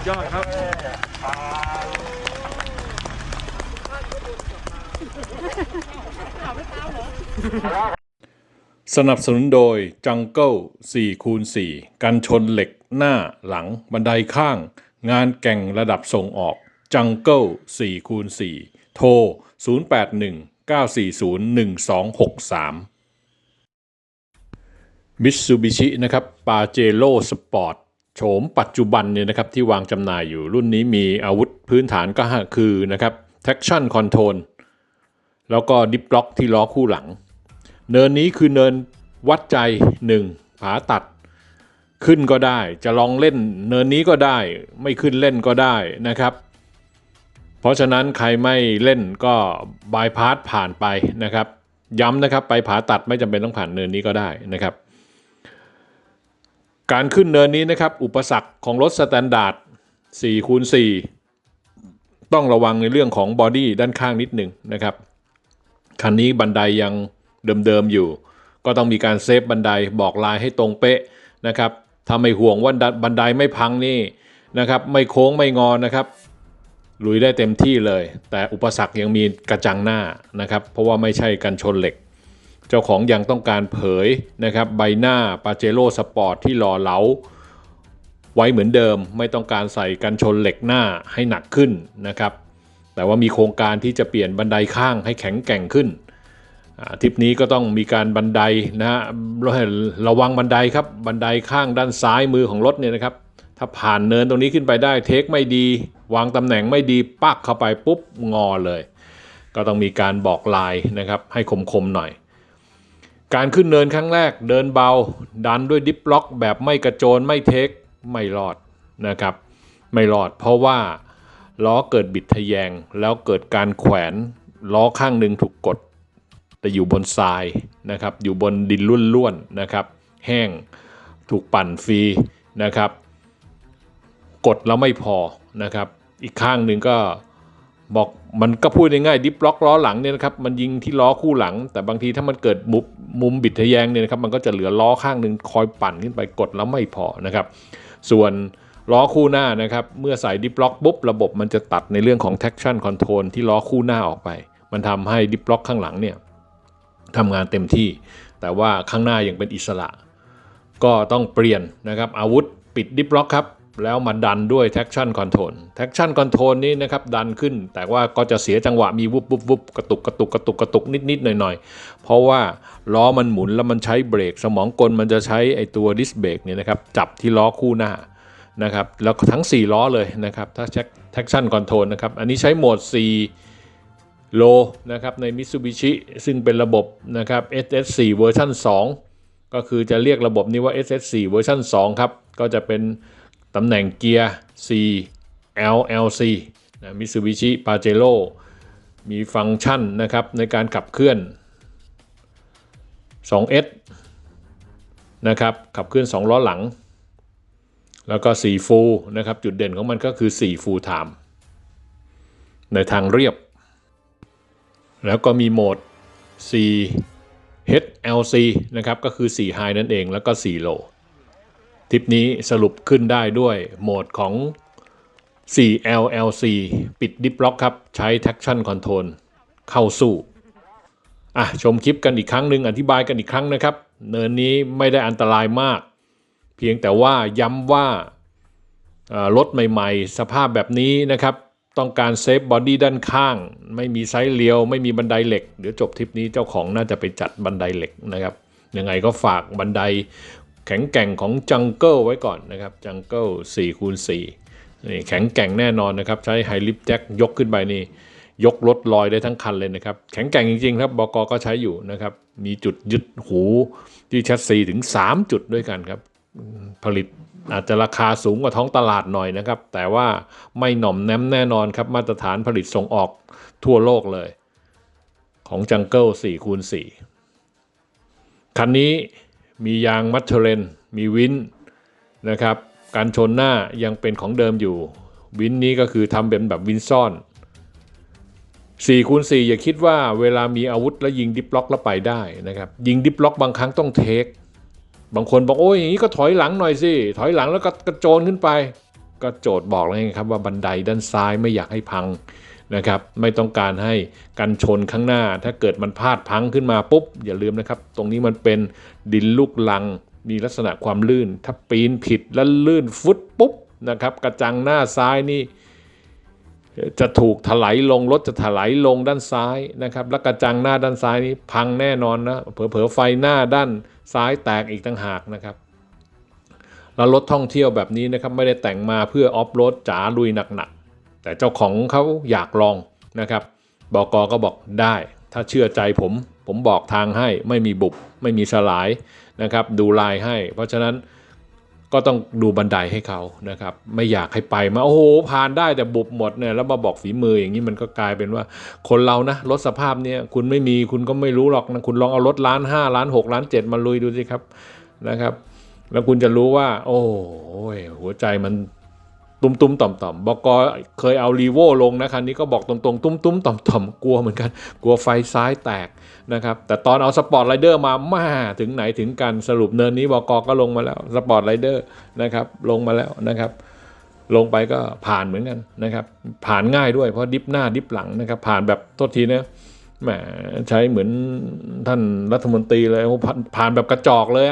ดยอดครับสนับสนุนโดยจังเกิล4คูณ4กันชนเหล็กหน้าหลังบันไดข้าง งานแก่งระดับส่งออกจังเกิล4คูณ4โทร 081 940 1263 มิตซูบิชินะครับปาเจโ o สปอร์ต โฉมปัจจุบันเนี่ยนะครับที่วางจำหน่ายอยู่รุ่นนี้มีอาวุธพื้นฐานก็คือนะครับ traction control แล้วก็ดิฟล็อกที่ล้อคู่หลัง เนินนี้คือเนินวัดใจ 1 ผาตัด ขึ้นก็ได้จะลองเล่นเนินนี้ก็ได้ไม่ขึ้นเล่นก็ได้นะครับ เพราะฉะนั้นใครไม่เล่นก็บายพาสผ่านไปนะครับ ย้ำนะครับไปผาตัดไม่จำเป็นต้องผ่านเนินนี้ก็ได้นะครับ การขึ้นเนินนี้นะครับ อุปสรรคของรถสแตนดาร์ด4คูณ4ต้องระวังในเรื่องของบอดี้ด้านข้างนิดหนึ่งนะครับ คันนี้บันไดยังเดิมๆอยู่ ก็ต้องมีการเซฟบันไดบอกลายให้ตรงเป๊ะนะครับถ้าไม่ห่วงว่าบันไดไม่พังนี่นะครับไม่โค้งไม่งอนนะครับลุยได้เต็มที่เลย แต่อุปสรรคยังมีกระจังหน้านะครับ เพราะว่าไม่ใช่กันชนเหล็ก เจ้าของยังต้องการเผยนะครับใบหน้าปาเจโร่สปอร์ตที่หล่อเหลาไว้เหมือนเดิม ไม่ต้องการใส่กันชนเหล็กหน้าให้หนักขึ้นนะครับแต่ว่ามีโครงการที่จะเปลี่ยนบันไดข้างให้แข็งแกร่งขึ้นทริปนี้ก็ต้องมีการบันไดนะฮะระวังบันไดครับบันไดข้างด้านซ้ายมือของรถเนี่ยนะครับถ้าผ่านเนินตรงนี้ขึ้นไปได้เทคไม่ดี วางตำแหน่งไม่ดีปักเข้าไปปุ๊บงอเลย ก็ต้องมีการบอกลายนะครับให้คมๆหน่อย การขึ้นเนินครั้งแรกเดินเบา ดันด้วยดิฟล็อก แบบไม่กระโจนไม่เทคไม่รอดนะครับ ไม่รอดเพราะว่าล้อเกิดบิดทะแยง แล้วเกิดการแขวนล้อข้างหนึ่งถูกกด แต่อยู่บนทรายนะครับ อยู่บนดินล้วนๆนะครับ แห้งถูกปั่นฟรีนะครับ กดแล้วไม่พอนะครับ อีกข้างหนึ่งก็ บอกมันก็พูดง่ายๆดิฟล็อกล้อหลังเนี่ยนะครับมันยิงที่ล้อคู่หลัง แต่บางทีถ้ามันเกิดมุมมุมบิดทะแยงเนี่ยนะครับมันก็จะเหลือล้อข้างหนึ่งคอยปั่นขึ้นไปกดแล้วไม่พอนะครับ ส่วนล้อคู่หน้านะครับ เมื่อใส่ดิฟล็อกปุ๊บระบบมันจะตัดในเรื่องของ traction control ที่ล้อคู่หน้าออกไป มันทำให้ดิฟล็อกข้างหลังเนี่ยทำงานเต็มที่ แต่ว่าข้างหน้ายังเป็นอิสระ ก็ต้องเปลี่ยนนะครับอาวุธปิดดิฟล็อกครับ แล้วมาดันด้วย traction control traction control นี้นะครับดันขึ้น แต่ว่าก็จะเสียจังหวะมีวุบวุบวุบกระตุกกระตุกกระตุกกระตุกนิดนิดหน่อยหน่อยเพราะว่าล้อมันหมุนแล้วมันใช้เบรก สมองกลมันจะใช้ไอตัวดิสเบรกเนี่ยนะครับจับที่ล้อคู่หน้านะครับแล้วทั้ง 4 ล้อเลยนะครับถ้า traction control นะครับอันนี้ใช้โหมด 4 โลนะครับใน Mitsubishi ซึ่งเป็นระบบนะครับ SS4 เวอร์ชัน2ก็คือจะเรียกระบบนี้ว่า SS4 เวอร์ชัน2ครับก็จะเป็น ตำแหน่งเกียร์ C LLC นะ Mitsubishi Pajero มีฟังก์ชันนะครับในการขับเคลื่อน 2S นะครับขับเคลื่อน 2 ล้อหลัง แล้วก็4ฟูลนะครับจุดเด่นของมันก็คือ4ฟูลไทม์ในทางเรียบ แล้วก็มีโหมด 4 HLC นะครับก็คือ 4 High นั่นเองแล้วก็ 4 Low ทริปนี้สรุปขึ้นได้ด้วยโหมดของ 4LLC ปิดดิฟล็อกครับ ใช้ traction control เข้าสู้ อะ ชมคลิปกันอีกครั้งหนึ่งอธิบายกันอีกครั้งนะครับ เนินนี้ไม่ได้อันตรายมาก เพียงแต่ว่าย้ำว่ารถใหม่ๆ สภาพแบบนี้นะครับ ต้องการเซฟบอดี้ด้านข้าง ไม่มีไซส์เลี้ยว ไม่มีบันไดเหล็ก เดี๋ยวจบทริปนี้เจ้าของน่าจะไปจัดบันไดเหล็กนะครับยังไงก็ฝากบันได แข็งแกร่งของจังเกิลไว้ก่อนนะครับจังเกิล4คูณ4นี่แข็งแกร่งแน่นอนนะครับ ใช้ไฮลิฟแจ็คยกขึ้นไปนี่ ยกรถลอยได้ทั้งคันเลยนะครับ แข็งแกร่งจริง ๆ ครับบกก็ใช้อยู่นะครับ มีจุดยึดหูที่แชสซีถึง 3 จุดด้วยกันครับ ผลิตอาจจะราคาสูงกว่าท้องตลาดหน่อยนะครับ แต่ว่าไม่หน่อมแนมแน่นอนครับ มาตรฐานผลิตส่งออกทั่วโลกเลย ของจังเกิล4คูณ4คันนี้ มียางมัตเทเรนมีวินนะครับ การชนหน้ายังเป็นของเดิมอยู่ วินนี้ก็คือทำเป็นแบบวินซ่อน4คูณ4อย่าคิดว่าเวลามีอาวุธแล้วยิงดิปล็อกแล้วไปได้นะครับ ยิงดิปล็อกบางครั้งต้องเทค บางคนบอกโอ้ยอย่างนี้ก็ถอยหลังหน่อยสิ ถอยหลังแล้วก็กระโจนขึ้นไป ก็โจทย์บอกแล้วไงครับว่าบันไดด้านซ้ายไม่อยากให้พัง นะครับไม่ต้องการให้กันชนข้างหน้า ถ้าเกิดมันพลาดพังขึ้นมาปุ๊บ อย่าลืมนะครับ ตรงนี้มันเป็นดินลูกลัง มีลักษณะความลื่น ถ้าปีนผิดแล้วลื่นฟุตปุ๊บนะครับกระจังหน้าซ้ายนี่จะถูกถลายลงรถจะถลายลงด้านซ้ายนะครับแล้วกระจังหน้าด้านซ้ายนี้พังแน่นอนนะเผลอๆไฟหน้าด้านซ้ายแตกอีกต่างหากนะครับแล้วรถท่องเที่ยวแบบนี้นะครับไม่ได้แต่งมาเพื่อออฟโรดจ๋าลุยหนักๆ แต่เจ้าของเขาอยากลองนะครับบกก็บอกได้ ถ้าเชื่อใจผม ผมบอกทางให้ไม่มีบุบไม่มีสลายนะครับ ดูลายให้ เพราะฉะนั้นก็ต้องดูบันไดให้เขานะครับ ไม่อยากให้ไปมาโอ้โหผ่านได้แต่บุบหมดเนี่ยแล้วมาบอกฝีมืออย่างนี้มันก็กลายเป็นว่า คนเรานะรถสภาพเนี่ยคุณไม่มีคุณก็ไม่รู้หรอกนะคุณลองเอารถล้านห้าล้านหกล้านเจ็ดมาลุยดูสิครับนะครับ แล้วคุณจะรู้ว่า โอ้ยหัวใจมัน ตุ้มตุ้มๆต่อมต่อมๆบกเคยเอารีโวลงนะคันนี้ก็บอกตรงๆ ตุ้มตุ้มๆต่อมต่อมๆกลัวเหมือนกัน กลัวไฟซ้ายแตกนะครับ แต่ตอนเอาสปอร์ตไรเดอร์มามาถึงไหนถึงกันสรุปเนินนี้บกก็ลงมาแล้วสปอร์ตไรเดอร์นะครับ ลงมาแล้วนะครับ ลงไปก็ผ่านเหมือนกันนะครับ ผ่านง่ายด้วยเพราะดิฟหน้าดิฟหลังนะครับ ผ่านแบบโทษทีนะ แหมใช้เหมือนท่านรัฐมนตรีเลยผ่านผ่านแบบกระจอกเลย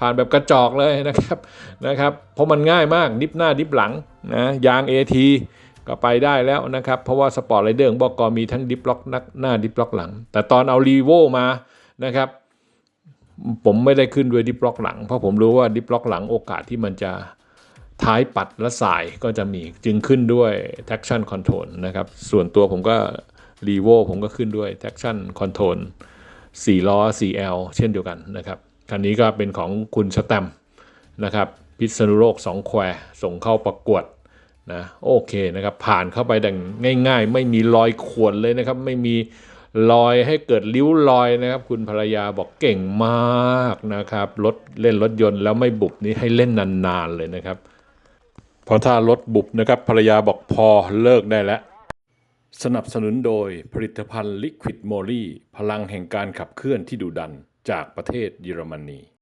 ผ่านแบบกระจอกเลยนะครับนะครับเพราะมันง่ายมากดิฟหน้าดิฟหลังนะยาง AT ก็ไปได้แล้วนะครับ เพราะว่าสปอร์ตไรเดอร์ของบอกกมีทั้งดิฟล็อกหน้าดิฟล็อกหลัง แต่ตอนเอารีโวมานะครับ ผมไม่ได้ขึ้นด้วยดิฟล็อกหลัง เพราะผมรู้ว่าดิฟล็อกหลังโอกาสที่มันจะท้ายปัดและสายก็จะมีจึงขึ้นด้วย traction control นะครับ ส่วนตัวผมก็ r e v o ผมก็ขึ้นด้วย traction control 4 ล้อ 4L เช่นเดียวกันนะครับ คันนี้ก็เป็นของคุณสแตมป์นะครับ พิษณุโลก 2 แควส่งเข้าประกวดนะโอเคนะครับ ผ่านเข้าไปดังง่าย ๆ ไม่มีรอยข่วนเลยนะครับ ไม่มีรอยให้เกิดริ้วรอยนะครับ คุณภรรยาบอกเก่งมากนะครับรถเล่นรถยนต์แล้วไม่บุบนี้ให้เล่นนานๆเลยนะครับ เพราะถ้ารถบุบนะครับภรรยาบอกพอเลิกได้แล้ว สนับสนุนโดยผลิตภัณฑ์ลิควิดโมลี่พลังแห่งการขับเคลื่อนที่ดุดันจากประเทศเยอรมนี